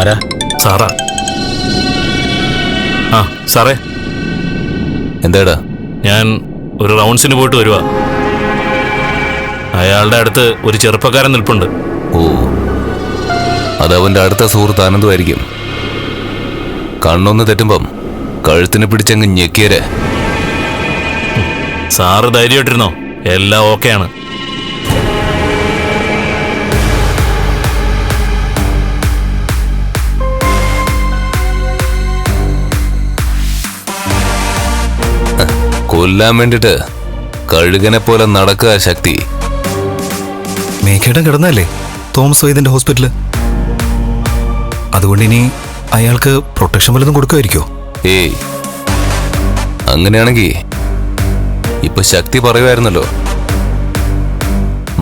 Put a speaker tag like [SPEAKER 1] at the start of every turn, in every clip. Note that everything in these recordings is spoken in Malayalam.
[SPEAKER 1] ആരാ?
[SPEAKER 2] സാറാ. ആ സാറേ.
[SPEAKER 3] എന്താടാ?
[SPEAKER 2] ഞാൻ ഒരു റൗണ്ട്സിന് പോയിട്ട് വരുവാ. അയാളുടെ അടുത്ത് ഒരു ചെറുപ്പക്കാരൻ നിൽപ്പുണ്ട്.
[SPEAKER 3] ഓ. അത് അവന്റെ അടുത്ത സുഹൃത്ത് ആനന്ദമായിരിക്കും കണ്ണൊന്ന് തെറ്റുമ്പം കഴുത്തിന് പിടിച്ചങ്ങ് ഞെക്കിയരെ.
[SPEAKER 2] സാറ് ധൈര്യമായിട്ടിരുന്നോ? എല്ലാം ഓക്കെയാണ്.
[SPEAKER 3] കൊല്ലാൻ വേണ്ടിട്ട് കഴുകനെ പോലെ നടക്കുക ശക്തി.
[SPEAKER 4] മേഘേട്ടൻ കിടന്നല്ലേ തോമസ് വൈദ്യന്റെ ഹോസ്പിറ്റൽ. അതുകൊണ്ട് ഇനി അയാൾക്ക് പ്രൊട്ടക്ഷൻ വല്ലതും കൊടുക്കുമായിരിക്കോ?
[SPEAKER 3] ഏയ്. അങ്ങനെയാണെങ്കിൽ ഇപ്പൊ ശക്തി പറയുമായിരുന്നല്ലോ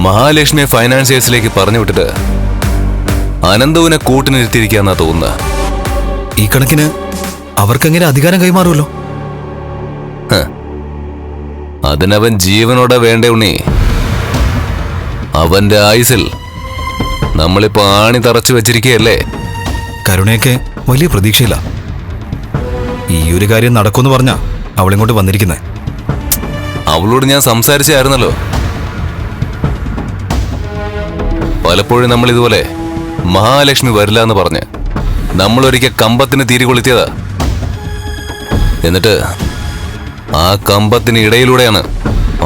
[SPEAKER 3] മഹാലക്ഷ്മിയെ ഫൈനാൻസിയേഴ്സിലേക്ക് പറഞ്ഞു വിട്ടിട്ട് അനന്തവിനെ കൂട്ടിനിരുത്തിയിരിക്കാന്നാ തോന്നുന്നത്
[SPEAKER 4] ഈ കണക്കിന് അവർക്കെങ്ങനെ അധികാരം കൈമാറുമല്ലോ
[SPEAKER 3] അതിനവൻ ജീവനോടെ വേണ്ട ഉണ്ണി. അവന്റെ ആയുസിൽ നമ്മളിപ്പോ ആണി തറച്ചു വെച്ചിരിക്കുകയല്ലേ?
[SPEAKER 4] കരുണയൊക്കെ വലിയ പ്രതീക്ഷയില്ല. ഈ ഒരു കാര്യം നടക്കുമെന്ന് പറഞ്ഞാ അവളിങ്ങോട്ട് വന്നിരിക്കുന്നേ.
[SPEAKER 3] അവളോട് ഞാൻ സംസാരിച്ചായിരുന്നല്ലോ. പലപ്പോഴും നമ്മൾ ഇതുപോലെ മഹാലക്ഷ്മി വരില്ല എന്ന് പറഞ്ഞ് നമ്മളൊരിക്കൽ കമ്പത്തിന് തീരി കൊളുത്തിയതാ. എന്നിട്ട് ആ കമ്പത്തിന് ഇടയിലൂടെയാണ്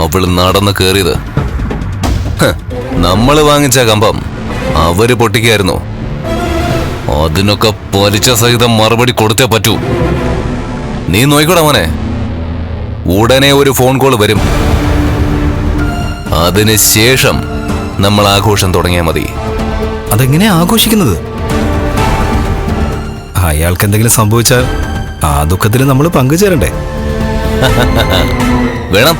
[SPEAKER 3] അവൾ നടന്ന് കയറിയത് നമ്മൾ വാങ്ങിച്ച കമ്പം അവർ പൊട്ടിക്കായിരുന്നു. അതിനൊക്കെ പൊരിച്ച സഹിതം മറുപടി കൊടുത്തേ പറ്റൂ. നീ നോയിക്കൂടാ മോനെ. ഉടനെ ഒരു ഫോൺ കോൾ വരും. അതിന് ശേഷം നമ്മൾ ആഘോഷം തുടങ്ങിയാൽ മതി.
[SPEAKER 4] അതെങ്ങനെ ആഘോഷിക്കുന്നത്? അയാൾക്ക് എന്തെങ്കിലും സംഭവിച്ചാൽ ആ ദുഃഖത്തിൽ നമ്മൾ പങ്കുചേരണ്ടേ?
[SPEAKER 3] വേണം.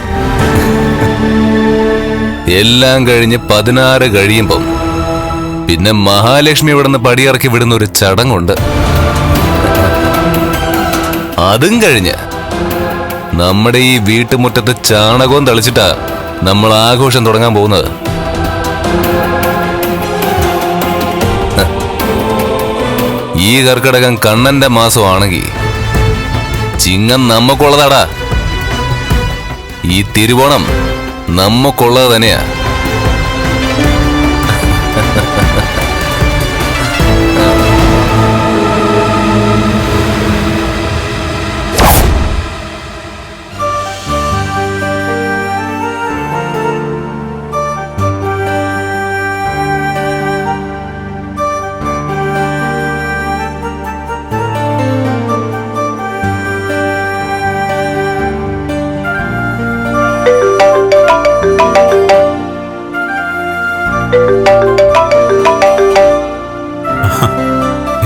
[SPEAKER 3] എല്ലാം കഴിഞ്ഞ് പതിനാറ് കഴിയുമ്പം പിന്നെ മഹാലക്ഷ്മി ഇവിടുന്ന് പടിയിറക്കി വിടുന്ന ഒരു ചടങ്ങുണ്ട്. അതും കഴിഞ്ഞ് നമ്മുടെ ഈ വീട്ടുമുറ്റത്ത് ചാണകവും തളിച്ചിട്ടാ നമ്മൾ ആഘോഷം തുടങ്ങാൻ പോകുന്നത്. ഈ കർക്കിടകം കണ്ണന്റെ മാസമാണെങ്കിൽ ചിങ്ങം നമുക്കുള്ളതാടാ ഈ തിരുവോണം നമുക്കുള്ളത് തന്നെയാ.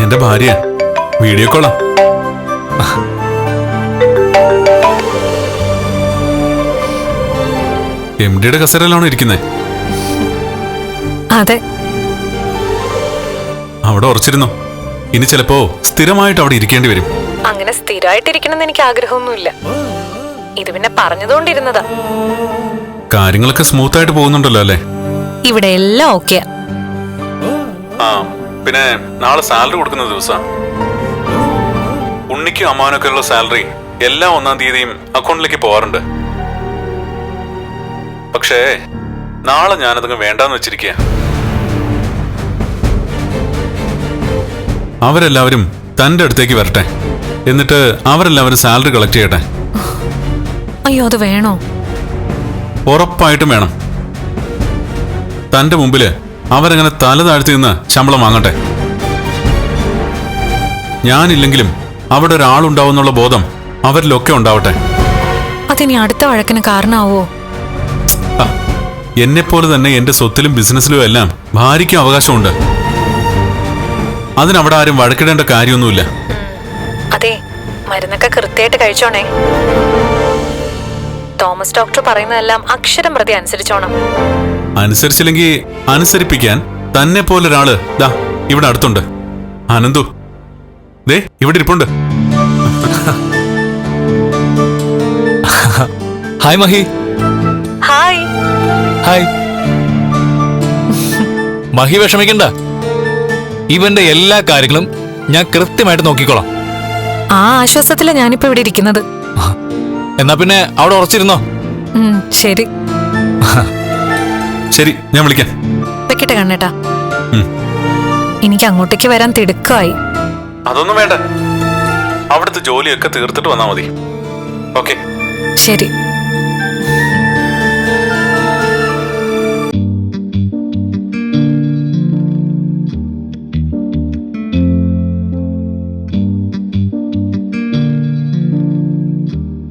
[SPEAKER 5] എന്റെ ഭാര്യ. വീഡിയോ കോളാ. എം ഡിയുടെ കസേരയിലാണോ ഇരിക്കുന്നേ?
[SPEAKER 6] അതെ.
[SPEAKER 5] അവിടെ ഉറച്ചിരുന്നോ? ഇനി ചിലപ്പോ സ്ഥിരമായിട്ട് അവിടെ ഇരിക്കേണ്ടി വരും.
[SPEAKER 6] അങ്ങനെ സ്ഥിരമായിട്ടിരിക്കണമെന്ന് എനിക്ക് ആഗ്രഹമൊന്നുമില്ല. ഇത് പിന്നെ പറഞ്ഞതുകൊണ്ടിരുന്നതാ.
[SPEAKER 5] കാര്യങ്ങളൊക്കെ സ്മൂത്ത് ആയിട്ട് പോകുന്നുണ്ടല്ലോ അല്ലേ?
[SPEAKER 6] ഇവിടെ എല്ലാം ഓക്കെ.
[SPEAKER 5] ആ പിന്നെ നാളെ സാലറി കൊടുക്കുന്ന ദിവസം. ഉണ്ണിക്കും അമ്മാനൊക്കെ ഉള്ള സാലറി എല്ലാ ഒന്നാം തീയതിയും അക്കൗണ്ടിലേക്ക് പോവാറുണ്ട്. പക്ഷേ നാളെ ഞാനതങ്ങ് വേണ്ടാന്ന് വെച്ചിരിക്കുക അവരെല്ലാവരും തന്റെ അടുത്തേക്ക് വരട്ടെ. എന്നിട്ട് അവരെല്ലാവരും സാലറി കളക്ട് ചെയ്യട്ടെ.
[SPEAKER 6] അയ്യോ അത് വേണോ?
[SPEAKER 5] ഉറപ്പായിട്ടും വേണം. തന്റെ മുമ്പിൽ അവരങ്ങനെ തല താഴ്ത്തി നിന്ന് ശമ്പളം വാങ്ങട്ടെ. ഞാനില്ലെങ്കിലും അവിടെ ഒരാളുണ്ടാവുന്നുള്ള ബോധം അവരിലൊക്കെ ഉണ്ടാവട്ടെ.
[SPEAKER 6] അതിനി അടുത്ത വഴക്കിന് കാരണമാവോ
[SPEAKER 5] എന്നെപ്പോലെ തന്നെ എന്റെ സ്വത്തിലും ബിസിനസ്സിലും എല്ലാം ഭാര്യയ്ക്കും അവകാശമുണ്ട്. അതിനവിടെ ആരും വഴക്കിടേണ്ട കാര്യമൊന്നുമില്ല.
[SPEAKER 6] അതെ മരുന്നൊക്കെ കൃത്യമായിട്ട് കഴിച്ചോണേ. തോമസ് ഡോക്ടർ പറയുന്നതെല്ലാം അക്ഷരം പ്രതി അനുസരിച്ചോണം.
[SPEAKER 5] അനുസരിച്ചില്ലെങ്കിൽ അനുസരിപ്പിക്കാൻ തന്നെ പോലെ ഒരാൾ ദാ ഇവിടെ അടുത്തുണ്ട്. അനന്തു ദേ ഇവിടെ ഇരിപ്പുണ്ട്.
[SPEAKER 1] Hi Mahi.
[SPEAKER 6] Hi.
[SPEAKER 1] Hi. Mahi വിഷമിക്കണ്ട. ഇവന്റെ എല്ലാ കാര്യങ്ങളും ഞാൻ കൃത്യമായിട്ട് നോക്കിക്കോളാം.
[SPEAKER 6] ആ ആശ്വാസത്തിലാ ഞാനിപ്പോ ഇവിടെ ഇരിക്കുന്നത്.
[SPEAKER 1] എന്നാ പിന്നെ അവിടെ ഉറച്ചിരുന്നോ?
[SPEAKER 6] ശരി.
[SPEAKER 5] ശരി ഞാൻ വിളിക്കാം.
[SPEAKER 6] വെക്കട്ടെ കണ്ണേട്ടാ.
[SPEAKER 5] ഉം.
[SPEAKER 6] എനിക്ക് അങ്ങോട്ടേക്ക് വരാൻ തിടുക്കമായി
[SPEAKER 5] അതൊന്നും വേണ്ട. അവിടുത്തെ ജോലിയൊക്കെ തീർത്തിട്ട് വന്നാ മതി. ഓക്കെ.
[SPEAKER 6] ശരി.